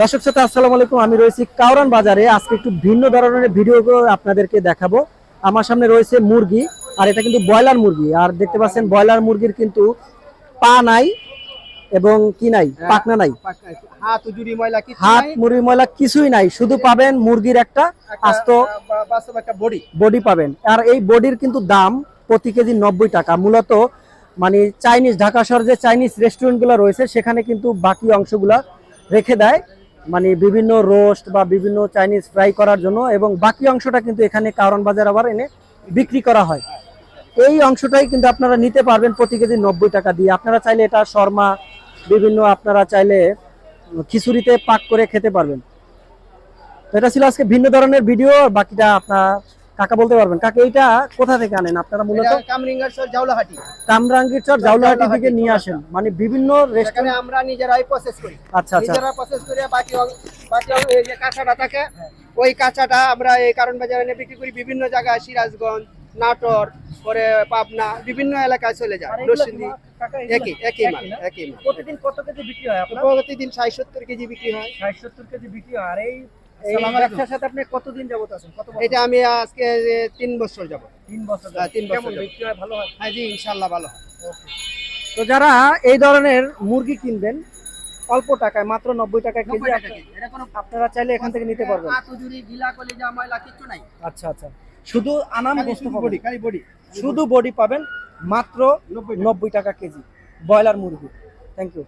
দর্শক শ্রোতা আসসালামু আলাইকুম। আমি রয়েছি কাউরান বাজারে। আজকে একটু ভিন্ন ধরনের ভিডিও আপনাদেরকে দেখাবো। আমার সামনে রয়েছে মুরগি আর এটা কিন্তু ব্রয়লার মুরগি। আর দেখতে পাচ্ছেন ব্রয়লার মুরগির কিন্তু পা নাই এবং কি নাই? পাকনা নাই। হাত উজুরি ময়লা কিছু হাত মুরগি ময়লা কিছুই নাই। শুধু পাবেন মুরগির একটা আস্ত বডি বডি পাবেন। আর এই বডির কিন্তু দাম প্রতি কেজি নব্বই টাকা। মূলত মানে চাইনিজ ঢাকা শহরে যে চাইনিজ রেস্টুরেন্টগুলো রয়েছে সেখানে কিন্তু বাকি অংশগুলা রেখে দেয়। মানে বিভিন্ন রোস্ট বা বিভিন্ন চাইনিজ ফ্রাই করার জন্য এবং বাকি অংশটা কিন্তু এখানে কারণ বাজার আবার এনে বিক্রি করা হয়। এই অংশটাই কিন্তু আপনারা নিতে পারবেন প্রতি কেজি নব্বই টাকা দিয়ে। আপনারা চাইলে এটা শর্মা, বিভিন্ন আপনারা চাইলে খিচুড়িতে পাক করে খেতে পারবেন। এটা ছিল আজকে ভিন্ন ধরনের ভিডিও বাকিটা আপনার কাকা বলতে পারবেন। কাকা এইটা কোথা থেকে আনেন? আপনারা মূলত এটা জাউলাহাটি। কামরাঙ্গীর চর জাউলাহাটি থেকে নিয়ে আসেন। মানে বিভিন্ন রেস্টুরেন্ট আমরা নিজেরাই প্রসেস করি। আচ্ছা আচ্ছা। নিজেরা প্রসেস করে বাকি বাকি এই যে কাঁচাটা থাকে ওই কাঁচাটা আমরা এই কারণ বাজারে এনে বিক্রি করি। বিভিন্ন জায়গায় সিরাজগঞ্জ নাটোর পরে পাবনা বিভিন্ন এলাকায় চলে যায়। নরসিংদী একই একই মাল একই মাল। প্রতিদিন কত কেজি বিক্রি হয় আপনার? প্রতিদিন ষাট সত্তর কেজি বিক্রি হয়। ষাট সত্তর কেজি বিক্রি হয়। আর এই এই আসসালামু আলাইকুম। ব্যবসার সাথে আপনি কতদিন যাবত আছেন? কত বছর? এটা আমি আজকে তিন বছর যাব তিন বছর হ্যাঁ, তিন বছর হয় ভালো হয়? হ্যাঁ জি ইনশাল্লাহ ভালো হয়। তো যারা এই ধরনের মুরগি কিনবেন অল্প টাকায় মাত্র নব্বই টাকায় কেজি আপনারা চাইলে এখান থেকে নিতে পারবেন। আচ্ছা আচ্ছা। শুধু আনাম body। শুধু বডি পাবেন মাত্র নব্বই টাকা। কেজি ব্রয়লার মুরগি। Thank you